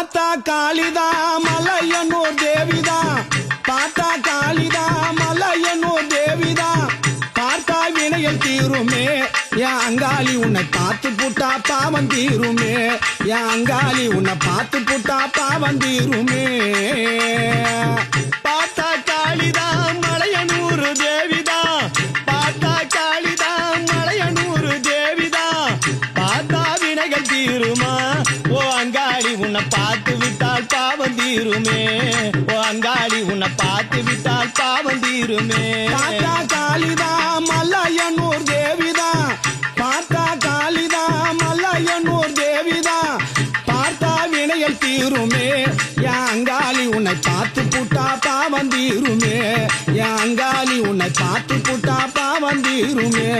காளிதா மலையனூர் தேவிதா. பார்த்தா காளிதா மலையனூர் தேவிதா. பார்த்தா வினைகள் தீருமே என் அங்காளி உன்னை பார்த்து புட்டா பாவம் தீருமே. என் அங்காளி உன்னை பார்த்து புட்டா பாவம் தீருமே. பார்த்தா காளிதா மலையனூர் தேவிதா. பார்த்தா காளிதா மலையனூர் தேவிதா. பார்த்தா வினைகள் தீரும். உன்னை பார்த்து விட்டால் பாவம் தீருமே. ஓ அங்காளி உன்னை பார்த்து விட்டால் பாவம் தீருமே. பார்த்தா காளிதா மல்லையனூர் தேவிதா. பார்த்தா காளிதா மல்லையனூர் தேவிதா. பார்த்தா வினயம் தீருமே. அங்காளி உன்னை பார்த்து புட்டா பாவம் தீருமே. அங்காளி உன்னை பார்த்து புட்டா பாவம் தீருமே.